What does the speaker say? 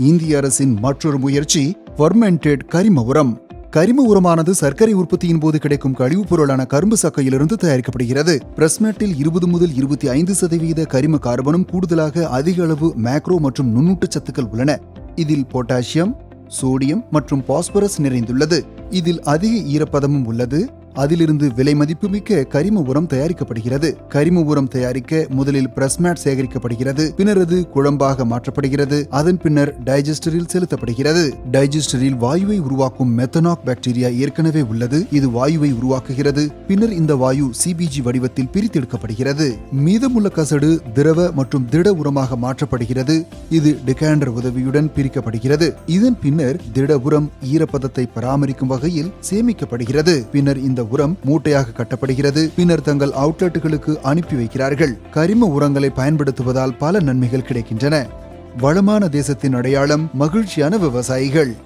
இந்திய அரசின் மற்றொரு முயற்சி ஃபர்மெண்டட் கரிம உரம். கரிம உரமானது சர்க்கரை உற்பத்தியின் போது கிடைக்கும் கழிவுப் பொருளான கரும்பு சக்கையிலிருந்து தயாரிக்கப்படுகிறது. பிரஸ்மெட்டில் இருபது முதல் இருபத்தி ஐந்து சதவீத கரிம கார்பனும் கூடுதலாக அதிக அளவு மேக்ரோ மற்றும் நுண்ணூட்டச் சத்துக்கள் உள்ளன. இதில் பொட்டாசியம் சோடியம் மற்றும் பாஸ்பரஸ் நிறைந்துள்ளது. இதில் அதிக ஈரப்பதமும் உள்ளது. அதிலிருந்து விலை மதிப்புமிக்க கரிம உரம் தயாரிக்கப்படுகிறது. கரிம உரம் தயாரிக்க முதலில் பிரஸ்மேட் சேகரிக்கப்படுகிறது. பின்னர் அது குழம்பாக மாற்றப்படுகிறது. அதன் பின்னர் டைஜஸ்டரில் செலுத்தப்படுகிறது. டைஜஸ்டரில் வாயுவை உருவாக்கும் மெத்தனாக் பாக்டீரியா ஏற்கனவே உள்ளது. இது வாயுவை உருவாக்குகிறது. பின்னர் இந்த வாயு சிபிஜி வடிவத்தில் பிரித்தெடுக்கப்படுகிறது. மீதமுள்ள கசடு திரவ மற்றும் திட உரமாக மாற்றப்படுகிறது. இது டிகாண்டர் உதவியுடன் பிரிக்கப்படுகிறது. இதன் பின்னர் திட உரம் ஈரப்பதத்தை பராமரிக்கும் வகையில் சேமிக்கப்படுகிறது. பின்னர் இந்த இந்த உரம் மூட்டையாக கட்டப்படுகிறது. பின்னர் தங்கள் அவுட்லெட்டுகளுக்கு அனுப்பி வைக்கிறார்கள். கரிம உரங்களை பயன்படுத்துவதால் பல நன்மைகள் கிடைக்கின்றன. வளமான தேசத்தின் அடையாளம் மகிழ்ச்சியான விவசாயிகள்.